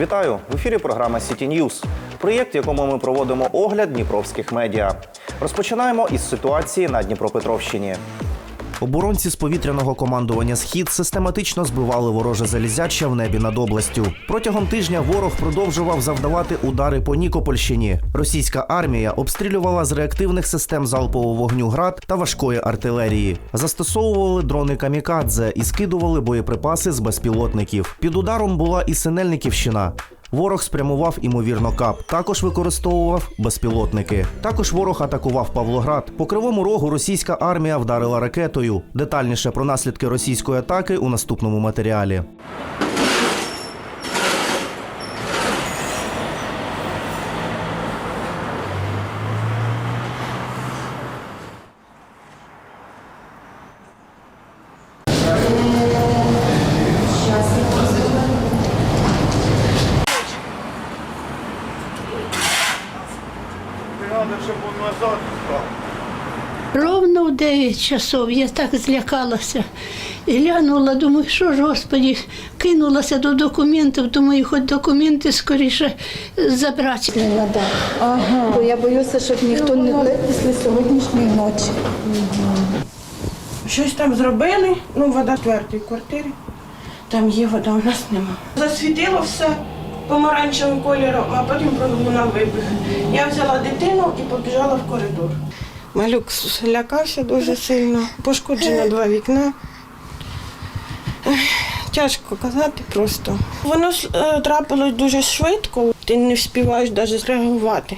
Вітаю в ефірі. Програма City News. Проєкт, в якому ми проводимо огляд дніпровських медіа. Розпочинаємо із ситуації на Дніпропетровщині. Оборонці з повітряного командування Схід систематично збивали вороже залізяча в небі над областю. Протягом тижня ворог продовжував завдавати удари по Нікопольщині. Російська армія обстрілювала з реактивних систем залпового вогню град та важкої артилерії. Застосовували дрони камікадзе і скидували боєприпаси з безпілотників. Під ударом була і Синельниківщина. Ворог спрямував імовірно кап. Також використовував безпілотники. Також ворог атакував Павлоград. По кривому рогу російська армія вдарила ракетою. Детальніше про наслідки російської атаки у наступному матеріалі. Ровно в 9 часов я так злякалася. І глянула, думаю, що ж, Господі, кинулася до документів, думаю, хоч документи скоріше забрати. Не Треба. Ага. Бо я боюся, щоб ніхто не лет після сьогоднішньої ночі. Щось там зробили, ну вода в твердій квартирі. Там є вода, у нас нема. Засвітило все помаранчевим кольором, а потім пролунав вибух. Я взяла дитину і побіжала в коридор. Малюк лякався дуже сильно, пошкоджено два вікна. Тяжко казати просто. Воно е, трапилось дуже швидко, ти не встигаєш навіть зреагувати.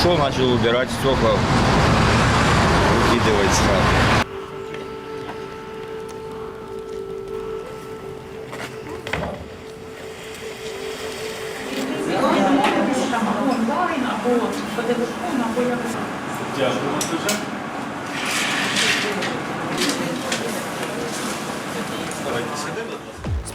Пришел, начал убирать стекла. Выкидывать. З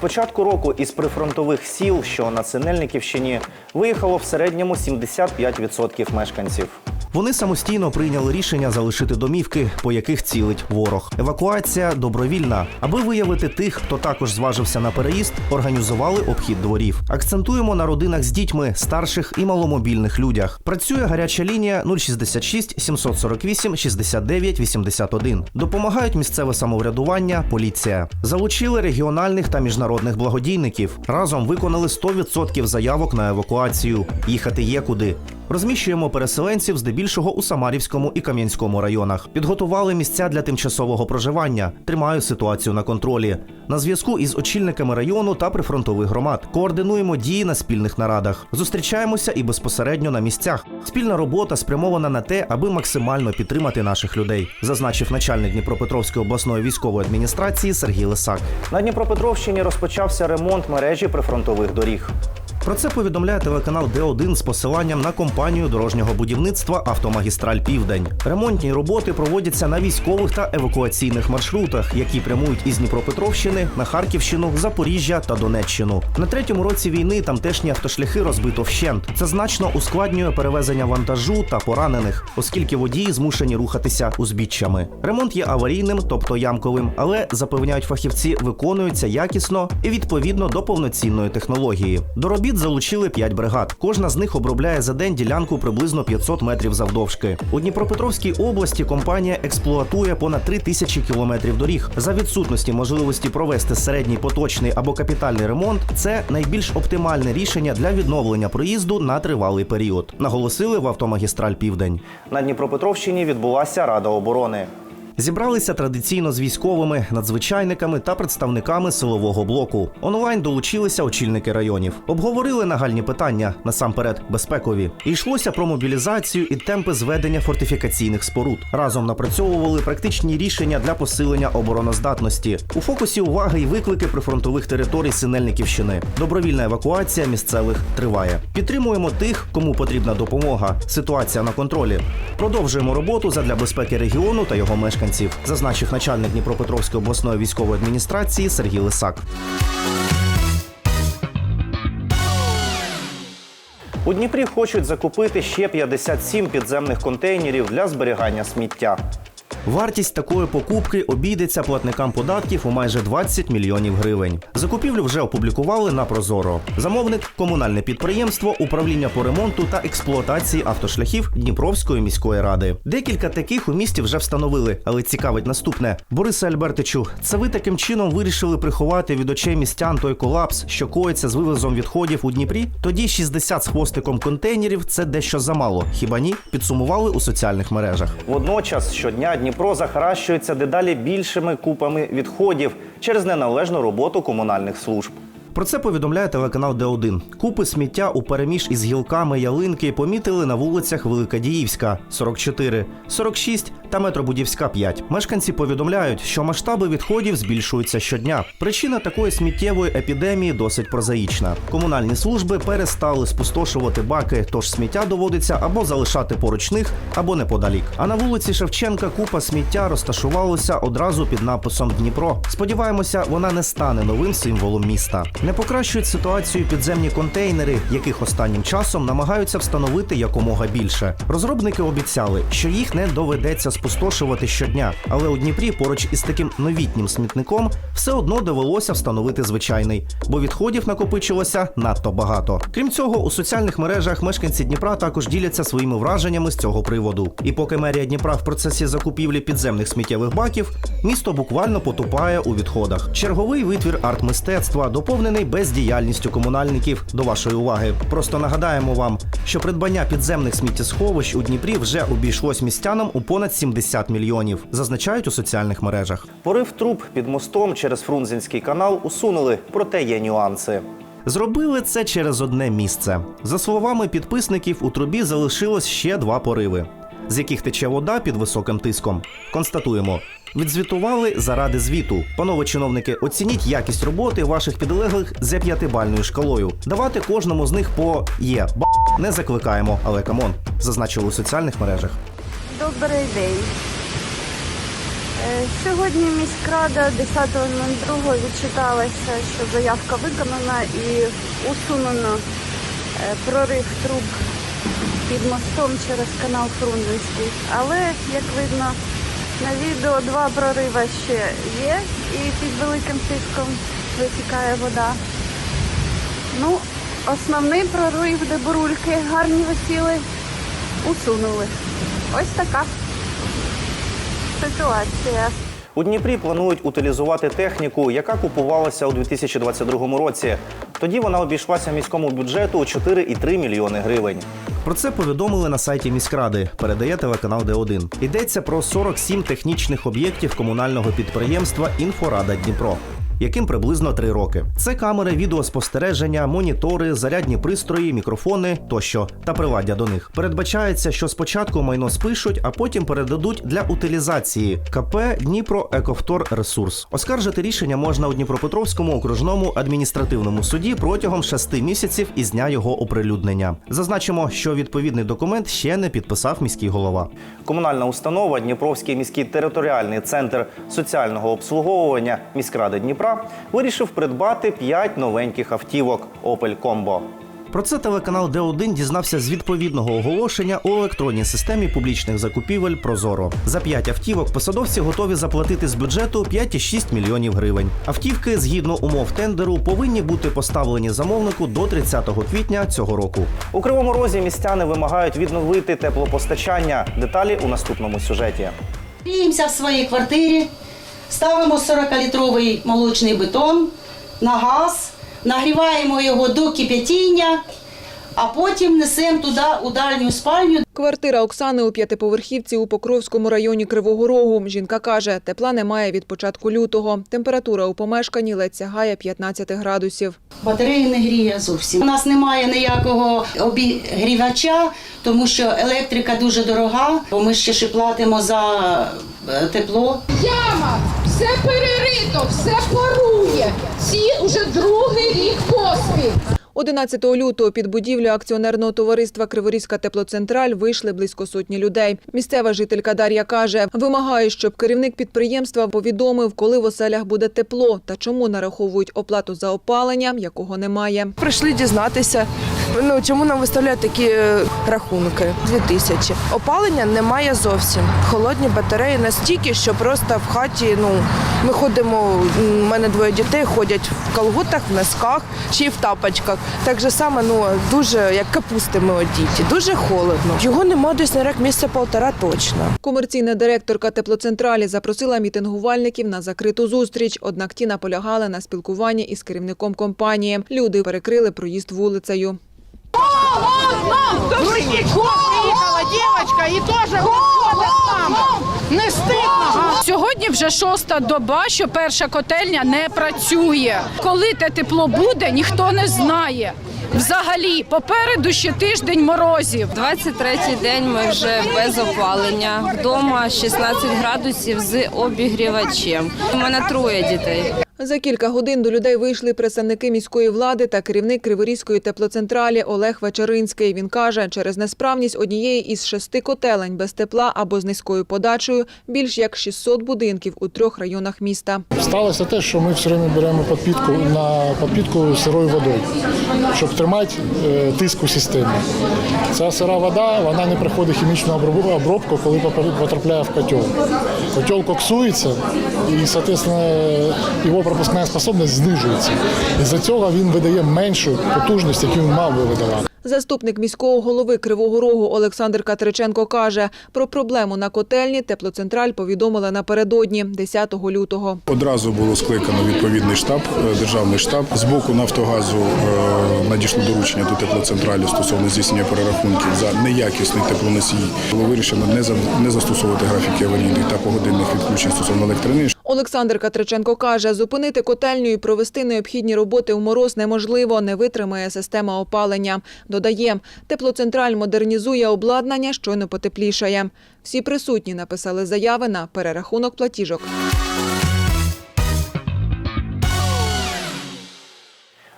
початку року із прифронтових сіл, що на Синельниківщині, виїхало в середньому 75% мешканців. Вони самостійно прийняли рішення залишити домівки, по яких цілить ворог. Евакуація добровільна. Аби виявити тих, хто також зважився на переїзд, організували обхід дворів. Акцентуємо на родинах з дітьми, старших і маломобільних людях. Працює гаряча лінія 066 748 69 81. Допомагають місцеве самоврядування, поліція. Залучили регіональних та міжнародних благодійників. Разом виконали 100% заявок на евакуацію. Їхати є куди. Розміщуємо переселенців здебільшого у Самарівському і Кам'янському районах. Підготували місця для тимчасового проживання. Тримаю ситуацію на контролі. На зв'язку із очільниками району та прифронтових громад. Координуємо дії на спільних нарадах. Зустрічаємося і безпосередньо на місцях. Спільна робота спрямована на те, аби максимально підтримати наших людей, зазначив начальник Дніпропетровської обласної військової адміністрації Сергій Лисак. На Дніпропетровщині розпочався ремонт мережі прифронтових доріг. Про це повідомляє телеканал Д1 з посиланням на компанію дорожнього будівництва Автомагістраль Південь. Ремонтні роботи проводяться на військових та евакуаційних маршрутах, які прямують із Дніпропетровщини на Харківщину, Запоріжжя та Донеччину. На третьому році війни тамтешні автошляхи розбито вщент. Це значно ускладнює перевезення вантажу та поранених, оскільки водії змушені рухатися узбіччями. Ремонт є аварійним, тобто ямковим, але запевняють фахівці, виконується якісно і відповідно до повноцінної технології. До робіт залучили 5 бригад. Кожна з них обробляє за день ділянку приблизно 500 метрів завдовжки. У Дніпропетровській області компанія експлуатує понад 3 тисячі кілометрів доріг. За відсутності можливості провести середній поточний або капітальний ремонт. Це найбільш оптимальне рішення для відновлення проїзду на тривалий період. Наголосили в автомагістраль Південь. На Дніпропетровщині відбулася Рада оборони. Зібралися традиційно з військовими, надзвичайниками та представниками силового блоку. Онлайн долучилися очільники районів. Обговорили нагальні питання, насамперед безпекові. І йшлося про мобілізацію і темпи зведення фортифікаційних споруд. Разом напрацьовували практичні рішення для посилення обороноздатності. У фокусі уваги й виклики прифронтових територій Синельниківщини. Добровільна евакуація місцевих триває. Підтримуємо тих, кому потрібна допомога. Ситуація на контролі. Продовжуємо роботу задля безпеки регіону та його мешканців, зазначив начальник Дніпропетровської обласної військової адміністрації Сергій Лисак. У Дніпрі хочуть закупити ще 57 підземних контейнерів для зберігання сміття. Вартість такої покупки обійдеться платникам податків у майже 20 мільйонів гривень. Закупівлю вже опублікували на Прозоро. Замовник комунальне підприємство управління по ремонту та експлуатації автошляхів Дніпровської міської ради. Декілька таких у місті вже встановили, але цікавить наступне. Борисе Альбертичу, це ви таким чином вирішили приховати від очей містян той колапс, що коїться з вивозом відходів у Дніпрі? Тоді 60 з хвостиком контейнерів це дещо замало. Хіба ні? Підсумували у соціальних мережах. Водночас щодня Дніпро захаращується дедалі більшими купами відходів через неналежну роботу комунальних служб. Про це повідомляє телеканал Д1. Купи сміття у переміж із гілками ялинки помітили на вулицях Великодіївська 44, 46 та Метробудівська 5. Мешканці повідомляють, що масштаби відходів збільшуються щодня. Причина такої сміттєвої епідемії досить прозаїчна. Комунальні служби перестали спустошувати баки, тож сміття доводиться або залишати поруч них, або неподалік. А на вулиці Шевченка купа сміття розташувалася одразу під написом Дніпро. Сподіваємося, вона не стане новим символом міста. Не покращують ситуацію підземні контейнери, яких останнім часом намагаються встановити якомога більше. Розробники обіцяли, що їх не доведеться спустошувати щодня, але у Дніпрі поруч із таким новітнім смітником все одно довелося встановити звичайний, бо відходів накопичилося надто багато. Крім цього, у соціальних мережах мешканці Дніпра також діляться своїми враженнями з цього приводу. І поки мерія Дніпра в процесі закупівлі підземних сміттєвих баків, місто буквально потупає у відходах. Черговий витвір арт-мистецтва доповнений бездіяльністю комунальників. До вашої уваги. Просто нагадаємо вам, що придбання підземних сміттєсховищ у Дніпрі вже обійшлось містянам у понад 70 мільйонів, зазначають у соціальних мережах. Порив труб під мостом через Фрунзенський канал усунули, проте є нюанси. Зробили це через одне місце. За словами підписників, у трубі залишилось ще два пориви, з яких тече вода під високим тиском. Констатуємо. Відзвітували заради звіту. Панове чиновники, оцініть якість роботи ваших підлеглих за п'ятибальною шкалою. Давати кожному з них по є ба не закликаємо, але камон, зазначили у соціальних мережах. Добрий день. Е, Сьогодні міськрада 10.02 відчиталася, що заявка виконана і усунено е, прорив труб під мостом через канал Фрунзенський. Але, як видно, на відео два прориви ще є і під великим тиском витікає вода. Ну, основний прорив, де бурульки гарні висіли, усунули. Ось така ситуація. У Дніпрі планують утилізувати техніку, яка купувалася у 2022 році. Тоді вона обійшлася міському бюджету у 4,3 мільйони гривень. Про це повідомили на сайті міськради. Передає телеканал Д1. Йдеться про 47 технічних об'єктів комунального підприємства Інфорада Дніпро. Яким приблизно три роки. Це камери відеоспостереження, монітори, зарядні пристрої, мікрофони тощо та приладдя до них. Передбачається, що спочатку майно спишуть, а потім передадуть для утилізації КП Дніпро Ековтор Ресурс. Оскаржити рішення можна у Дніпропетровському окружному адміністративному суді протягом шести місяців із дня його оприлюднення. Зазначимо, що відповідний документ ще не підписав міський голова. Комунальна установа Дніпровський міський територіальний центр соціального обслуговування міськради Дніпра вирішив придбати 5 новеньких автівок Opel Combo. Про це телеканал Д1 дізнався з відповідного оголошення у електронній системі публічних закупівель Прозоро. За 5 автівок посадовці готові заплатити з бюджету 5,6 мільйонів гривень. Автівки, згідно умов тендеру, повинні бути поставлені замовнику до 30 квітня цього року. У кривому розі містяни вимагають відновити теплопостачання. Деталі у наступному сюжеті. Гріємося в своїй квартирі, ставимо 40-літровий молочний бетон на газ, нагріваємо його до кип'ятіння, а потім несемо туди у дальню спальню, Квартира Оксани у п'ятиповерхівці у Покровському районі Кривого Рогу. Жінка каже, тепла немає від початку лютого. Температура у помешканні ледь сягає 15 градусів. Батареї не гріє зовсім. У нас немає ніякого обігрівача, тому що електрика дуже дорога, бо ми ще і платимо за е, тепло. Яма, все перерито, все порує. Ці уже другий рік поспіль. 11 лютого під будівлю акціонерного товариства Криворізька теплоцентраль вийшли близько сотні людей. Місцева жителька Дар'я каже, вимагає, щоб керівник підприємства повідомив, коли в оселях буде тепло та чому нараховують оплату за опалення, якого немає. Прийшли дізнатися, ну чому нам виставляють такі е, рахунки? Дві тисячі. Опалення немає зовсім. Холодні батареї настільки, що просто в хаті. Ну ми ходимо. У мене двоє дітей ходять в колготах, в носках, й в тапочках. Так же саме, ну дуже як капусти ми одіті. Дуже холодно. Його нема десь на рік місяця полтора точно. Комерційна директорка теплоцентралі запросила мітингувальників на закриту зустріч. Однак ті наполягали на спілкуванні із керівником компанії. Люди перекрили проїзд вулицею. Сьогодні вже шоста доба, що перша котельня не працює. Коли те тепло буде, ніхто не знає. Взагалі, попереду ще тиждень морозів. 23-й день ми вже без опалення. Вдома 16 градусів з обігрівачем. У мене троє дітей. За кілька годин до людей вийшли представники міської влади та керівник Криворізької теплоцентралі Олег Вечеринський. Він каже, через несправність однієї із шести котелень без тепла або з низькою подачею більш як 600 будинків у трьох районах міста. Сталося те, що ми все время беремо підпітку на підпітку сирою водою, щоб тримати е, тиск у системі. Ця сира вода вона не проходить хімічну оброб- обробку, коли потрапляє в котел. Котел коксується і, соответственно, його пропускна способність знижується. Із-за цього він видає меншу потужність, яку він мав би видавати. Заступник міського голови Кривого Рогу Олександр Катриченко каже, про проблему на котельні теплоцентраль повідомила напередодні, 10 лютого. Одразу було скликано відповідний штаб, е, державний штаб. З боку Нафтогазу е, надійшло доручення до теплоцентралі стосовно здійснення перерахунків за неякісний теплоносій. Було вирішено не за- не застосовувати графіки аварійних та погодинних відключень стосовно електроенергії. Олександр Катриченко каже, зупинити котельню і провести необхідні роботи у мороз неможливо, не витримає система опалення. Додає, теплоцентраль модернізує обладнання, щойно потеплішає. Всі присутні написали заяви на перерахунок платіжок.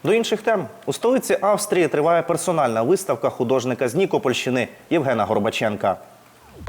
До інших тем у столиці Австрії триває персональна виставка художника з Нікопольщини Євгена Горбаченка.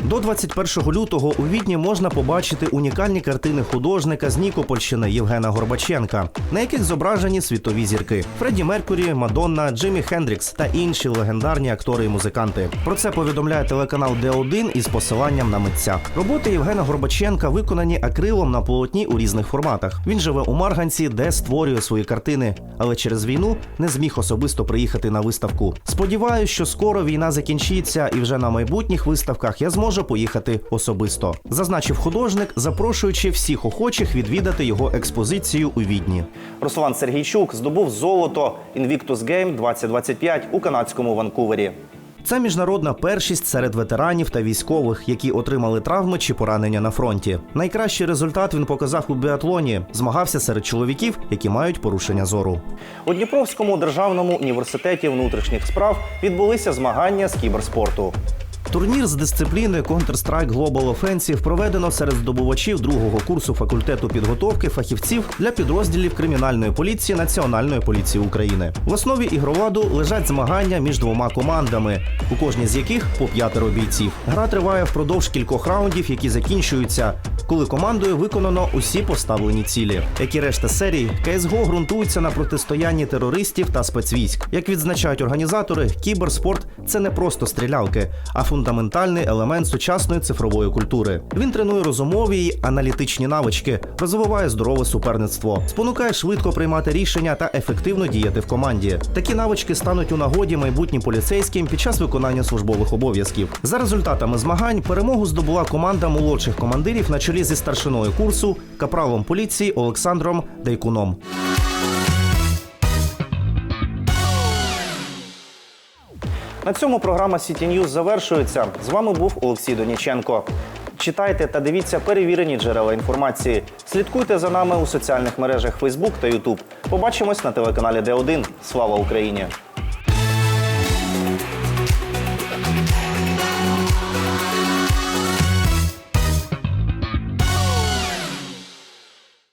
До 21 лютого у Відні можна побачити унікальні картини художника з Нікопольщини Євгена Горбаченка, на яких зображені світові зірки Фредді Меркурі, Мадонна, Джиммі Хендрікс та інші легендарні актори і музиканти. Про це повідомляє телеканал Д1 із посиланням на митця. Роботи Євгена Горбаченка виконані акрилом на полотні у різних форматах. Він живе у Марганці, де створює свої картини, але через війну не зміг особисто приїхати на виставку. Сподіваюсь, що скоро війна закінчиться, і вже на майбутніх виставках я зможу поїхати особисто. Зазначив художник, запрошуючи всіх охочих відвідати його експозицію у Відні. Руслан Сергійчук здобув золото Invictus Game 2025 у канадському Ванкувері. Це міжнародна першість серед ветеранів та військових, які отримали травми чи поранення на фронті. Найкращий результат він показав у біатлоні. Змагався серед чоловіків, які мають порушення зору. У Дніпровському державному університеті внутрішніх справ відбулися змагання з кіберспорту. Турнір з дисципліни Counter-Strike Global Offensive проведено серед здобувачів другого курсу факультету підготовки фахівців для підрозділів кримінальної поліції Національної поліції України. В основі ігроваду лежать змагання між двома командами, у кожній з яких по п'ятеро бійців. Гра триває впродовж кількох раундів, які закінчуються, коли командою виконано усі поставлені цілі. Як і решта серій, CSGO ґрунтується на протистоянні терористів та спецвійськ. Як відзначають організатори, кіберспорт це не просто стрілялки, а фундаментальний елемент сучасної цифрової культури. Він тренує розумові й аналітичні навички, розвиває здорове суперництво, спонукає швидко приймати рішення та ефективно діяти в команді. Такі навички стануть у нагоді майбутнім поліцейським під час виконання службових обов'язків. За результатами змагань перемогу здобула команда молодших командирів на чолі зі старшиною курсу капралом поліції Олександром Дейкуном. На цьому програма City News завершується. З вами був Олексій Доніченко. Читайте та дивіться перевірені джерела інформації. Слідкуйте за нами у соціальних мережах Facebook та YouTube. Побачимось на телеканалі Д1. Слава Україні!